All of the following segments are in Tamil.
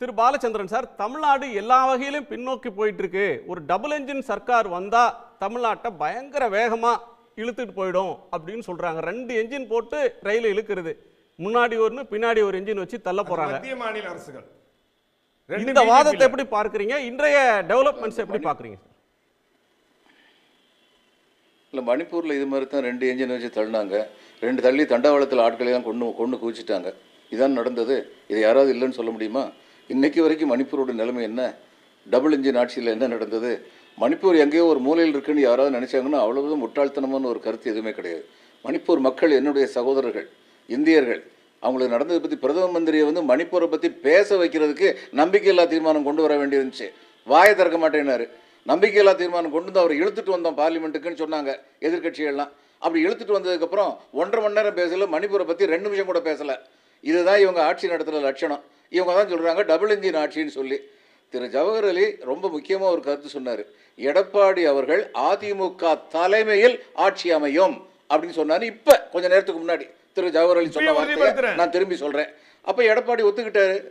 திரு பாலச்சந்திரன் சார் தமிழ்நாடு எல்லா வகையிலும் பின்னோக்கி போயிட்டு இருக்கு ஒரு டபுள் என்ஜின் சர்க்கார் வந்தா தமிழ்நாட்டை பயங்கர வேகமா இழுத்துட்டு போயிடும் அப்படின்னு சொல்றாங்க. ரெண்டு என்ஜின் போட்டு ரயில் இழுக்கிறது. முன்னாடி ஒன்று பின்னாடி ஒரு என்ஜின் வச்சு தள்ள போறாங்க. மத்திய மாநில அரசுகள். இந்த வாதத்தை. எப்படி பார்க்கறீங்க? இன்றைய டெவலப்மெண்ட்ஸ் எப்படி பார்க்கறீங்க? இல்லை மணிப்பூரில் இது மாதிரி தான் ரெண்டு என்ஜின் வச்சு தள்ளினாங்க. ரெண்டு தள்ளி தண்டவாளத்தில் ஆட்களையெல்லாம் கொண்டு கொண்டு குவிச்சிட்டாங்க. இதான் நடந்தது. இது யாராவது இல்லைன்னு சொல்ல முடியுமா? இன்னைக்கு வரைக்கும் மணிப்பூரோட நிலைமை என்ன? டபுள் இன்ஜின் ஆட்சியில் என்ன நடந்தது? மணிப்பூர் எங்கேயோ ஒரு மூலையில் இருக்குன்னு யாராவது நினைச்சாங்கன்னா அவ்வளவுதான் முட்டாள்தனமான ஒரு கருத்து எதுவுமே கிடையாது. மணிப்பூர் மக்கள் என்னுடைய சகோதரர்கள் இந்தியர்கள் அவங்களுக்கு நடந்ததை பற்றி பிரதம மந்திரியை வந்து மணிப்பூரை பற்றி பேச வைக்கிறதுக்கு நம்பிக்கையில்லா தீர்மானம் கொண்டு வர வேண்டியிருந்துச்சு. வாயை திறக்க மாட்டேன்னாரு. நம்பிக்கையில்லா தீர்மானம் கொண்டு வந்து அவர் இழுத்துட்டு வந்தோம் பார்லிமெண்ட்டுக்குன்னு சொன்னாங்க எதிர்கட்சிகள்லாம் அப்படி இழுத்துட்டு வந்ததுக்கப்புறம் ஒன்றரை மணி நேரம் பேசல மணிப்பூரை பற்றி ரெண்டு நிமிஷம் கூட பேசலை. இதுதான் இவங்க ஆட்சி நடத்துகிற லட்சணம். இவங்க தான் சொல்கிறாங்க டபுள் இன்ஜின் ஆட்சின்னு சொல்லி. திரு ஜவஹர் அலி ரொம்ப முக்கியமாக ஒரு கருத்து சொன்னார். எடப்பாடி அவர்கள் அதிமுக தலைமையில் ஆட்சி அமையும் அப்படின்னு சொன்னாரு. இப்போ கொஞ்ச நேரத்துக்கு முன்னாடி திரு ஜவஹர் அலி சொன்ன வார்த்தையை. நான் திரும்பி சொல்கிறேன் அப்போ எடப்பாடி ஒத்துக்கிட்டாரு.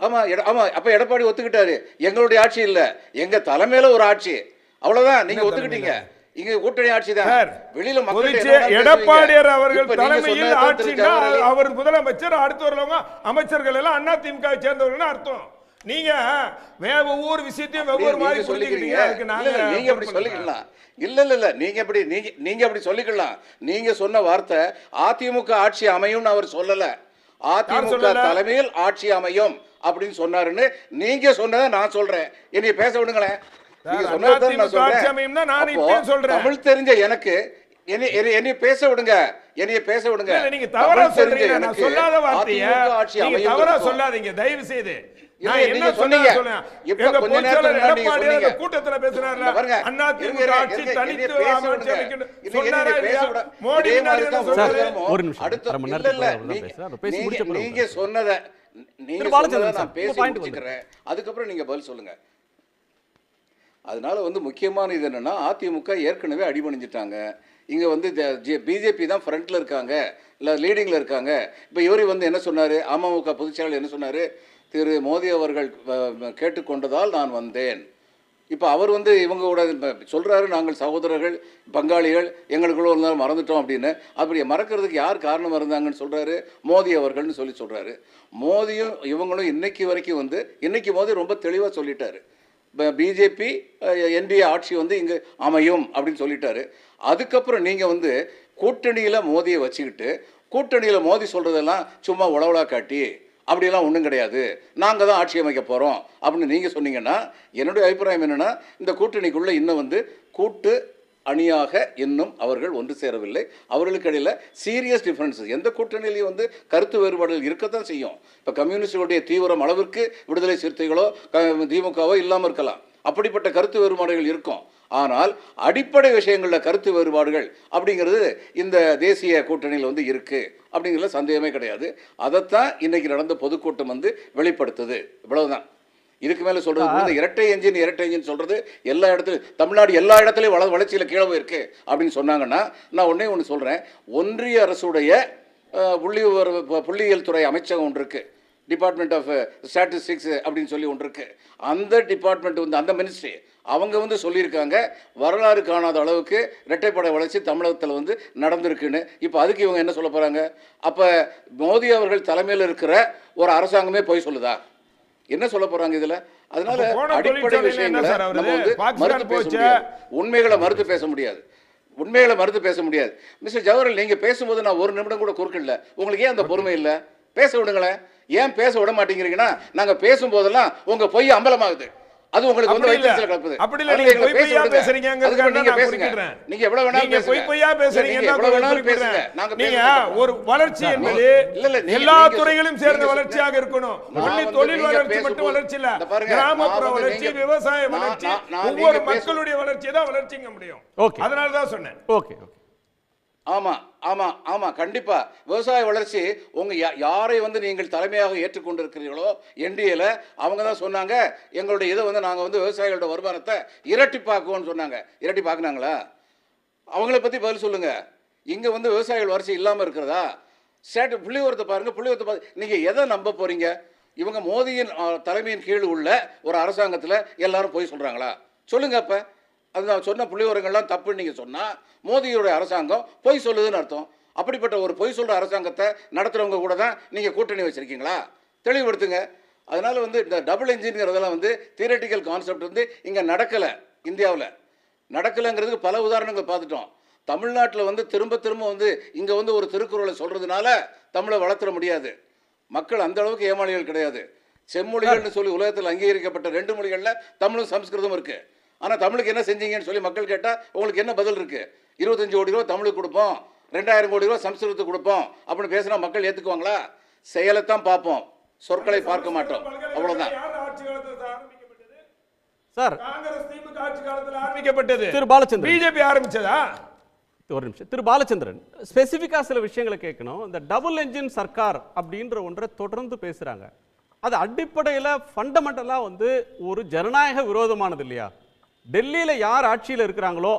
ஆமா எட- ஆமா அப்ப எடப்பாடி ஒத்துக்கிட்டாரு. எங்களுடைய ஆட்சி இல்ல. எங்க தலைமையில ஒரு ஆட்சி. அவ்வளவுதான். நீங்க என்ன ஒத்துக்கிட்டீங்க. இங்க கூட்டணி ஆட்சி தான். வெளியில எடப்பாடியார் அவர்கள் தலைமையில் அலி. அவர் முதலமைச்சர் அடுத்து வரவங்க அமைச்சர்கள் எல்லாம் அண்ணா திமுக சேர்ந்தவர்கள் அர்த்தம். நீங்க வே- ஒவ்வொரு விஷயத்தையும் ஒவ்வொரு மாதிரி சொல்லிக்கிறீங்க. நாங்க அப்படி. சொல்லிக்கலாம். இல்ல இல்ல இல்ல நீங்க அப்படி நீங்க நீங்க அப்படி சொல்லிக்கலாம். நீங்க சொன்ன வார்த்தை அதிமுக ஆட்சி அமையும்னு அவர் சொல்லல. அதிமுக? தலைமையில் ஆட்சி அமையும் அப்படின்னு சொன்னாருன்னு நீங்க சொன்னதை நான் சொல்றேன். என்னைய பேச விடுங்களேன். தமிழ் தெரிஞ்ச எனக்கு என்னை என்னை- என்னைய பேச விடுங்க என்னைய பேச விடுங்க நீங்க தவறா சொல்றீங்க நான் சொல்லாத வார்த்தைய நீங்க தவறா. சொல்லாதீங்க தயவு செய்து என்ன சொன்னீங்க. இப்ப கொஞ்ச நேரத்துக்கு முன்னாடி சொன்னீங்க. கூட்டத்துல பேசுறாருல பாருங்க. அண்ணா திமுக ஆட்சி தனித்து என்னைய பேச அமைச்சு விடுங்க. அமைக்கணும் இன்னைக்கு சொன்னாரா என்னைய பேச இல்லையா விட- மோடி. ஒரு நிமிஷம். அரை மணி நேரத்துக்கு நீங்க- பேசி முடிச்ச சொன்னதை நீங்க சொன்னதை நான் பேசி. முடிச்சுக்கிறேன் அதுக்கப்புறம் நீங்க பதில் சொல்லுங்க அதனால் வந்து முக்கியமான இது என்னென்னா அதிமுக ஏற்கனவே அடிபணிஞ்சிட்டாங்க. இங்கே வந்து பிஜேபி தான் ஃப்ரண்ட்டில் இருக்காங்க இல்லை லீடிங்கில் இருக்காங்க. இப்போ இவர் வந்து என்ன சொன்னார்? அமமுக பொதுச்செயலாளர் என்ன சொன்னார்? திரு மோடி அவர்கள் கேட்டுக்கொண்டதால் நான் வந்தேன். இப்போ அவர் வந்து இவங்களோட சொல்கிறாரு நாங்கள் சகோதரர்கள் பங்காளிகள் எங்களுக்குள்ள ஒரு நாள் மறந்துட்டோம் அப்படின்னு. அப்படி மறக்கிறதுக்கு யார் காரணமாக இருந்தாங்கன்னு சொல்கிறாரு மோதி அவர்கள்னு சொல்லி சொல்கிறாரு மோதியும் இவங்களும் இன்னைக்கு வரைக்கும் வந்து இன்னைக்கு மோதி ரொம்ப தெளிவாக சொல்லிட்டாரு. பிஜேபி என்டிஏ ஆட்சி வந்து இங்கே அமையும் அப்படின்னு சொல்லிட்டாரு. அதுக்கப்புறம் நீங்கள் வந்து கூட்டணியில் மோதியை வச்சுக்கிட்டு கூட்டணியில் மோதி சொல்கிறதெல்லாம் சும்மா உளவுலா காட்டி அப்படியெல்லாம் ஒன்றும் கிடையாது. நாங்கள் தான் ஆட்சி அமைக்க போகிறோம் அப்படின்னு நீங்கள் சொன்னீங்கன்னா என்னுடைய அபிப்பிராயம் என்னென்னா இந்த கூட்டணிக்குள்ளே இன்னும் வந்து கூட்டு அணியாக இன்னும் அவர்கள் ஒன்று சேரவில்லை. அவர்களுக்கு இடையில் சீரியஸ் டிஃபரன்ஸஸ் எந்த கூட்டணியிலையும் வந்து கருத்து வேறுபாடுகள் இருக்கத்தான் செய்யும். இப்போ கம்யூனிஸ்டுடைய தீவிரம் அளவிற்கு விடுதலை சிறுத்தைகளோ திமுகவோ இல்லாமல் இருக்கலாம். அப்படிப்பட்ட கருத்து வேறுபாடுகள் இருக்கும். ஆனால் அடிப்படை விஷயங்களில் கருத்து வேறுபாடுகள் அப்படிங்கிறது இந்த தேசிய கூட்டணியில் வந்து இருக்குது அப்படிங்கிறதுல சந்தேகமே கிடையாது. அதைத்தான் இன்றைக்கி நடந்த பொதுக்கூட்டம் வந்து வெளிப்படுத்துது. இவ்வளவுதான். இதுக்கு மேல சொல்றது இரட்டை என்ஜின் இரட்டை என்ஜின் சொல்றது எல்லா இடத்துலையும் தமிழ்நாடு எல்லா இடத்துலையும் வள வளர்ச்சியில் கீழே இருக்கு அப்படின்னு சொன்னாங்கன்னா நான் ஒண்ணே ஒன்று சொல்றேன். ஒன்றிய அரசுடைய புள்ளி புள்ளியியல் துறை அமைச்சகம் ஒன்று இருக்கு. டிபார்ட்மெண்ட் ஆஃப் ஸ்டாட்டிஸ்டிக்ஸ் அப்படின்னு சொல்லி ஒன்று இருக்கு. அந்த டிபார்ட்மெண்ட் வந்து அந்த மினிஸ்ட்ரி அவங்க வந்து சொல்லியிருக்காங்க வரலாறு காணாத அளவுக்கு இரட்டைப்படை வளர்ச்சி தமிழகத்தில் வந்து நடந்திருக்குன்னு. இப்போ அதுக்கு இவங்க என்ன சொல்ல போறாங்க? அப்போ மோடி அவர்கள் தலைமையில் இருக்கிற ஒரு அரசாங்கமே போய் சொல்லுதா? என்ன சொல்ல போறாங்க இதுல? அதனால அடிப்படை விஷயங்களை? நம்ம வந்து மறுத்து பேச. முடியாது. உண்மைகளை மறுத்து பேச முடியாது. உண்மைகளை மறுத்து பேச முடியாது. மிஸ்டர் ஜவஹர்லால் நீங்க பேசும்போது நான் ஒரு நிமிடம் கூட குறுக்கில்ல உங்களுக்கு ஏன் அந்த பொறுமை இல்ல? பேச விடுங்களேன். ஏன் பேச விட மாட்டேங்கிறீங்கன்னா நாங்க பேசும்போதெல்லாம் உங்க பொய் அம்பலமாகுது. அது உங்களுக்கு வந்து. வயிற்றுல கலப்புது அப்படி இல்ல, நீங்க பொய் பொய்யா விடுங்க. பேசுறீங்கங்கிறதுக்கு அதுக்கப்புறம் நீங்க நான் குறிப்பிடுறேன். நீங்க எவ்வளவு வேணாலும் நீங்க பொய். பொய்யா இல்ல, பேசுறீங்க நீங்க எவ்வளவு வேணாலும் பேசுங்க நாங்க நீங்க. ஒரு வளர்ச்சி என்பது இல்ல, இல்ல, நீங்க- எல்லா துறைகளும் சேர்ந்த வளர்ச்சியாக இருக்கணும் ஒன்லி தொழில் வளர்ச்சி மட்டும் வளர்ச்சி இல்ல கிராமப்புற வளர்ச்சி விவசாய வளர்ச்சி ஒவ்வொரு மக்களுடைய வளர்ச்சி தான் வளர்ச்சிங்க முடியும். அதனால தான் சொன்னேன் ஓகே ஓகே ஆமாம் ஆமாம் ஆமாம் கண்டிப்பாக விவசாய வளர்ச்சி உங்கள் யா- யாரை வந்து நீங்கள் தலைமையாக ஏற்றுக்கொண்டிருக்கிறீர்களோ என்டிஏல அவங்க தான் சொன்னாங்க எங்களுடைய இதை வந்து நாங்கள் வந்து விவசாயிகளோட வருமானத்தை இரட்டிப்பாக்குவோம்னு சொன்னாங்க. இரட்டிப்பாக்குனாங்களா? அவங்கள பற்றி பதில் சொல்லுங்கள் இங்கே வந்து விவசாயிகள் வளர்ச்சி இல்லாமல் இருக்கிறதா? சேட்டு புள்ளிவரத்தை பாருங்கள் புள்ளிவரத்தை பார்த்து நீங்கள் எதை நம்ப போகிறீங்க இவங்க மோதியின் தலைமையின் கீழ் உள்ள ஒரு அரசாங்கத்தில் எல்லாரும் போய் சொல்கிறாங்களா சொல்லுங்கள் அப்போ. அது நான் சொன்ன புள்ளிவரங்கள்லாம் தப்புன்னு நீங்கள் சொன்னால் மோதியோடைய அரசாங்கம் பொய் சொல்லுதுன்னு அர்த்தம். அப்படிப்பட்ட ஒரு பொய் சொல்கிற அரசாங்கத்தை நடத்துகிறவங்க கூட தான் நீங்கள் கூட்டணி வச்சுருக்கீங்களா? தெளிவுபடுத்துங்க. அதனால் வந்து இந்த டபுள் இன்ஜின்ங்கிறதெல்லாம் வந்து தியரட்டிக்கல் கான்செப்ட் வந்து இங்கே நடக்கலை இந்தியாவில். நடக்கலைங்கிறதுக்கு பல உதாரணங்கள் பார்த்துட்டோம். தமிழ்நாட்டில் வந்து திரும்ப திரும்ப வந்து இங்கே வந்து ஒரு திருக்குறளை சொல்கிறதுனால தமிழை வளர்த்துற முடியாது. மக்கள் அந்த அளவுக்கு ஏமாளிகள் கிடையாது. செம்மொழிகள்னு சொல்லி உலகத்தில் அங்கீகரிக்கப்பட்ட ரெண்டு மொழிகளில் தமிழும் சம்ஸ்கிருதம் இருக்குது ஆனால் தமிழுக்கு என்ன செஞ்சீங்கன்னு சொல்லி மக்கள் கேட்டால் உங்களுக்கு என்ன பதில் இருக்குது இருபத்தஞ்சு கோடி ரூபா தமிழுக்கு கொடுப்போம் ரெண்டாயிரம் கோடி ரூபா சம்ஸ்கிருதத்துக்கு கொடுப்போம் அப்படின்னு பேசினா மக்கள் ஏற்றுக்குவாங்களா செயலைத்தான் பார்ப்போம். சொற்களை பார்க்க மாட்டோம். அவ்வளோதான் யார் ஆட்சி காலத்துல இது ஆரம்பிக்கப்பட்டது சார் காங்கிரஸ் திமுக ஆட்சி காலத்துல ஆரம்பிக்கப்பட்டது. திரு பாலச்சந்திரன். பிஜேபி ஆரம்பிச்சதா? ஒரு நிமிஷம். திரு பாலச்சந்திரன் ஸ்பெசிஃபிக்காக சில விஷயங்களை கேட்கணும். இந்த டபுள் என்ஜின் சர்க்கார் அப்படின்ற ஒன்றை தொடர்ந்து பேசுகிறாங்க அது அடிப்படையில் ஃபண்டமெண்டலாக வந்து ஒரு ஜனநாயக விரோதமானது இல்லையா? டெல்லியில் யார் ஆட்சியில் இருக்கிறாங்களோ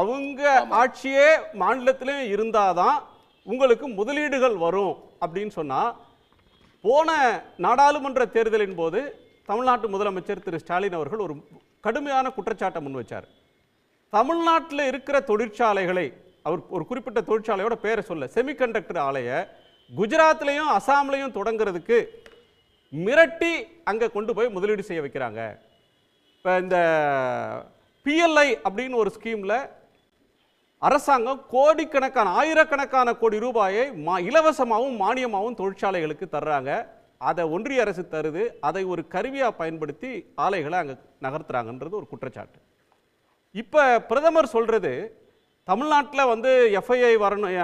அவங்க ஆட்சியே மாநிலத்திலையும் இருந்தாதான் உங்களுக்கு முதலீடுகள் வரும் அப்படின்னு சொன்னால் போன நாடாளுமன்ற தேர்தலின் போது தமிழ்நாட்டு முதலமைச்சர் திரு ஸ்டாலின் அவர்கள் ஒரு கடுமையான குற்றச்சாட்டை முன் வச்சார். தமிழ்நாட்டில் இருக்கிற தொழிற்சாலைகளை அவர் ஒரு குறிப்பிட்ட தொழிற்சாலையோட பேரை சொல்ல செமிகண்டக்டர் ஆலையை குஜராத்லையும் அசாம்லையும் தொடங்குறதுக்கு மிரட்டி அங்கே கொண்டு போய் முதலீடு செய்ய வைக்கிறாங்க. இப்போ இந்த பிஎல்ஐ அப்படின்னு ஒரு ஸ்கீமில் அரசாங்கம் கோடிக்கணக்கான ஆயிரக்கணக்கான கோடி ரூபாயை மா இலவசமாகவும் மானியமாகவும் தொழிற்சாலைகளுக்கு தர்றாங்க. அதை ஒன்றிய அரசு தருது. அதை ஒரு கருவியாக பயன்படுத்தி ஆலைகளை அங்கே நகர்த்துறாங்கன்றது ஒரு குற்றச்சாட்டு. இப்போ பிரதமர் சொல்கிறது தமிழ்நாட்டில் வந்து எஃப்ஐஐ வரணும்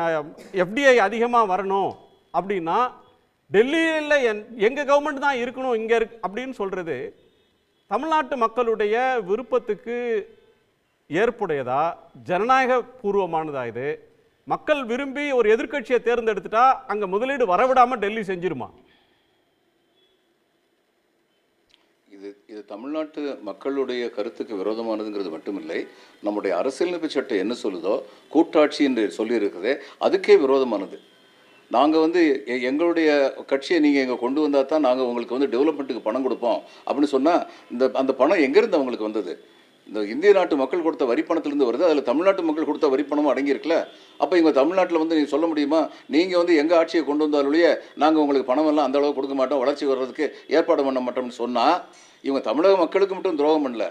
எஃப்டிஐ அதிகமாக வரணும் அப்படின்னா டெல்லியில் என் எங்கள் கவர்மெண்ட் தான் இருக்கணும் இங்கே இருக்கு அப்படின்னு சொல்கிறது தமிழ்நாட்டு மக்களுடைய விருப்பத்துக்கு ஏற்புடையதா? ஜனநாயக பூர்வமானதா இது? மக்கள் விரும்பி ஒரு எதிர்க்கட்சியை தேர்ந்தெடுத்துட்டா அங்கே முதலீடு வரவிடாமல் டெல்லி செஞ்சிருமா? இது இது தமிழ்நாட்டு மக்களுடைய கருத்துக்கு விரோதமானதுங்கிறது மட்டுமில்லை. நம்முடைய அரசியலமைப்பு சட்டம் என்ன சொல்லுதோ கூட்டாட்சி என்று சொல்லியிருக்கிறதே அதுக்கே விரோதமானது. நாங்கள் வந்து எங்களுடைய கட்சியை நீங்கள் இங்கே கொண்டு வந்தால் தான் நாங்கள் உங்களுக்கு வந்து டெவலப்மெண்ட்டுக்கு பணம் கொடுப்போம். அப்படின்னு சொன்னால் இந்த அந்த பணம் எங்கேருந்து அவங்களுக்கு வந்தது? இந்த இந்திய நாட்டு மக்கள் கொடுத்த வரி பணத்திலேருந்து வருது அதில் தமிழ்நாட்டு மக்கள் கொடுத்த வரி பணமும் அடங்கியிருக்குல்ல? அப்போ இவங்க தமிழ்நாட்டில் வந்து நீங்கள் சொல்ல முடியுமா? நீங்கள் வந்து எங்கள் ஆட்சியை கொண்டு வந்தாலுடைய நாங்கள் உங்களுக்கு பணம் எல்லாம் அந்த கொடுக்க மாட்டோம் வளர்ச்சி வர்றதுக்கு ஏற்பாடு பண்ண மாட்டோம்னு சொன்னால் இவங்க தமிழக மக்களுக்கு மட்டும் துரோகம் பண்ணல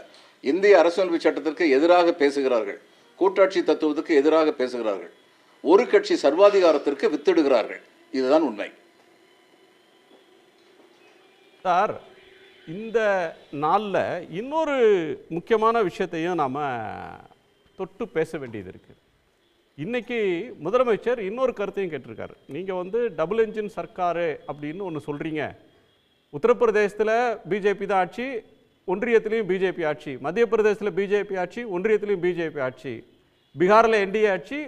இந்திய அரசியலமைப்பு சட்டத்திற்கு எதிராக பேசுகிறார்கள். கூட்டாட்சி தத்துவத்துக்கு எதிராக பேசுகிறார்கள். ஒரு கட்சி சர்வாதிகாரத்திற்கு வித்திடுகிறார்கள். இதுதான் உண்மை. சார் இந்த நாளில் இன்னொரு முக்கியமான விஷயத்தையும் நாம் தொட்டு பேச வேண்டியது இருக்குது இன்னைக்கு முதலமைச்சர் இன்னொரு கருத்தையும் கேட்டிருக்காரு. நீங்கள் வந்து டபுள் என்ஜின் சர்க்காரு அப்படின்னு ஒன்று சொல்கிறீங்க உத்தரப்பிரதேசத்தில் பிஜேபி தான் ஆட்சி ஒன்றியத்திலையும் பிஜேபி ஆட்சி மத்திய பிரதேசத்தில் பிஜேபி ஆட்சி ஒன்றியத்திலையும் பிஜேபி ஆட்சி பீகாரில் என்டிஏ ஆட்சி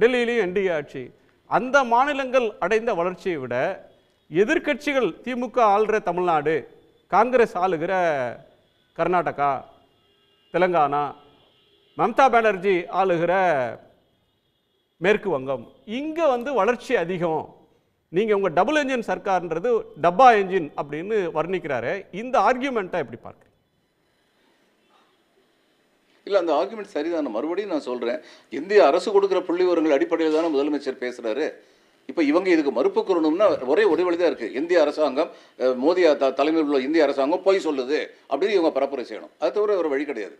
டெல்லியிலையும் என்டிஏ ஆட்சி. அந்த மாநிலங்கள் அடைந்த வளர்ச்சியை விட எதிர்க்கட்சிகள் திமுக ஆளுகிற தமிழ்நாடு காங்கிரஸ் ஆளுகிற கர்நாடகா தெலுங்கானா மம்தா பானர்ஜி ஆளுகிற மேற்கு வங்கம். இங்கே வந்து வளர்ச்சி அதிகம். நீங்கள் உங்கள் டபுள் என்ஜின் சர்க்கார்ன்றது டப்பா என்ஜின் அப்படின்னு வர்ணிக்கிறாரு. இந்த ஆர்கியூமெண்ட்டை எப்படி பார்க்க இல்லை அந்த ஆர்குமெண்ட் சரிதான. மறுபடியும் நான் சொல்கிறேன் இந்திய அரசு கொடுக்குற புள்ளி விவரங்கள் அடிப்படையில் தானே முதலமைச்சர் பேசுகிறாரு இப்போ இவங்க இதுக்கு மறுப்பு கூறணும்னா ஒரே ஒரே தான் இருக்குது இந்திய அரசாங்கம் மோடி த தலைமையில் உள்ள இந்திய அரசாங்கம் பொய் சொல்லுது அப்படின்னு இவங்க பரப்புரை செய்யணும். அது தவிர ஒரு வழி கிடையாது.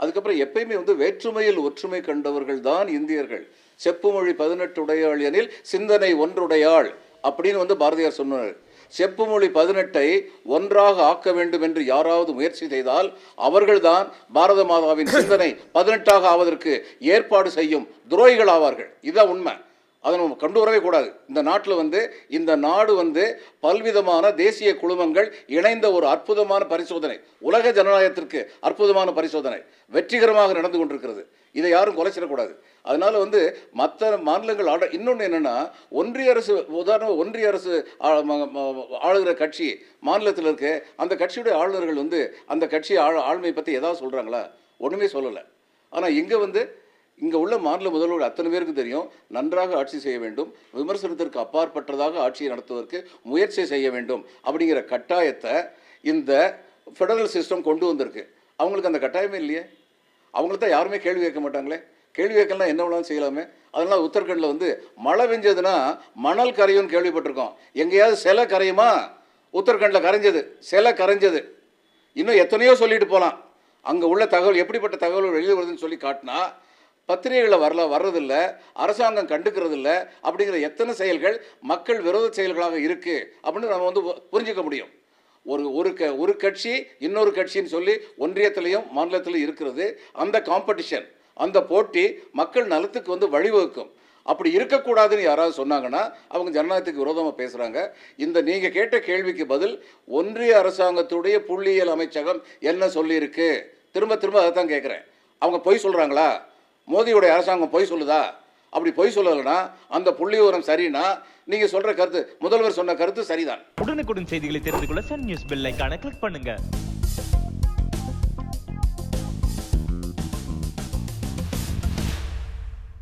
அதுக்கப்புறம் எப்பயுமே வந்து வேற்றுமையில் ஒற்றுமை கண்டவர்கள் தான் இந்தியர்கள். செப்புமொழி பதினெட்டு உடையாள் எனில் சிந்தனை ஒன்றுடையாள் அப்படின்னு வந்து பாரதியார் சொன்னார். செப்புமொழி பதினெட்டை ஒன்றாக ஆக்க வேண்டும் என்று யாராவது முயற்சி செய்தால் அவர்கள்தான் பாரத மாதாவின் சிந்தனை பதினெட்டாக ஆவதற்கு ஏற்பாடு செய்யும் துரோகிகள் ஆவார்கள். இதுதான் உண்மை. அதை நம்ம கொண்டு வரவே கூடாது. இந்த நாட்டில் வந்து இந்த நாடு வந்து பல்விதமான தேசிய குழுமங்கள் இணைந்த ஒரு அற்புதமான பரிசோதனை. உலக ஜனநாயகத்திற்கு அற்புதமான பரிசோதனை. வெற்றிகரமாக நடந்து கொண்டிருக்கிறது. இதை யாரும் குலைச்சிடக்கூடாது அதனால வந்து மற்ற மாநிலங்கள் ஆட இன்னொன்று என்னென்னா ஒன்றிய அரசு உதாரணம் ஒன்றிய அரசு ஆளுகிற கட்சி மாநிலத்தில் இருக்க அந்த கட்சியுடைய ஆளுநர்கள் வந்து அந்த கட்சி ஆள் ஆளுமை பற்றி ஏதாவது சொல்கிறாங்களா ஒன்றுமே சொல்லலை. ஆனால் இங்கே வந்து இங்கே உள்ள மாநில முதல்வர் அத்தனை பேருக்கு தெரியும் நன்றாக ஆட்சி செய்ய வேண்டும் விமர்சனத்திற்கு அப்பாற்பட்டதாக ஆட்சியை நடத்துவதற்கு முயற்சி செய்ய வேண்டும் அப்படிங்கிற கட்டாயத்தை இந்த ஃபெடரல் சிஸ்டம் கொண்டு வந்திருக்கு. அவங்களுக்கு அந்த கட்டாயமே இல்லையே? அவங்களுக்கு தான் யாருமே கேள்வி கேட்க மாட்டாங்களே? கேள்வி கேட்கலாம் என்ன வேணாலும் செய்யலாமே. அதனால் உத்தரகண்டில் வந்து மழை பெஞ்சதுன்னா மணல் கரையும்னு கேள்விப்பட்டிருக்கோம். எங்கேயாவது சிலை கரையுமா? உத்தரகண்டில் கரைஞ்சது சிலை கரைஞ்சது. இன்னும் எத்தனையோ சொல்லிட்டு போகலாம் அங்கே உள்ள தகவல் எப்படிப்பட்ட தகவல் வெளியே வருதுன்னு சொல்லி காட்டினா பத்திரிகைகளில் வரல வர்றதில்ல அரசாங்கம் கண்டுக்கிறதில்ல அப்படிங்கிற எத்தனை செயல்கள் மக்கள் விரோத செயல்களாக இருக்குது அப்படின்னு நம்ம வந்து புரிஞ்சிக்க முடியும். ஒரு ஒரு க ஒரு கட்சி இன்னொரு கட்சின்னு சொல்லி ஒன்றியத்திலையும் மாநிலத்திலையும் இருக்கிறது. அந்த காம்படிஷன் அந்த போட்டி மக்கள் நலத்துக்கு வந்து வழிவகுக்கும். அப்படி இருக்கக்கூடாதுன்னு யாராவது சொன்னாங்கன்னா அவங்க ஜனநாயகத்துக்கு விரோதமாக பேசுகிறாங்க இந்த நீங்கள் கேட்ட கேள்விக்கு பதில் ஒன்றிய அரசாங்கத்துடைய புள்ளியியல் அமைச்சகம் என்ன சொல்லியிருக்கு? திரும்ப திரும்ப அதை தான் கேட்குறேன் அவங்க பொய் சொல்கிறாங்களா மோதியுடைய அரசாங்கம் பொய் சொல்லுதா? அப்படி பொய் சொல்லலைன்னா அந்த புள்ளி விவரம் சரின்னா நீங்கள் சொல்கிற கருத்து முதல்வர் சொன்ன கருத்து சரிதான். உடனுக்குடன் செய்திகளை தெரிந்து கொள்ள சன் நியூஸ் பெல் ஐக்கான கிளிக் பண்ணுங்க.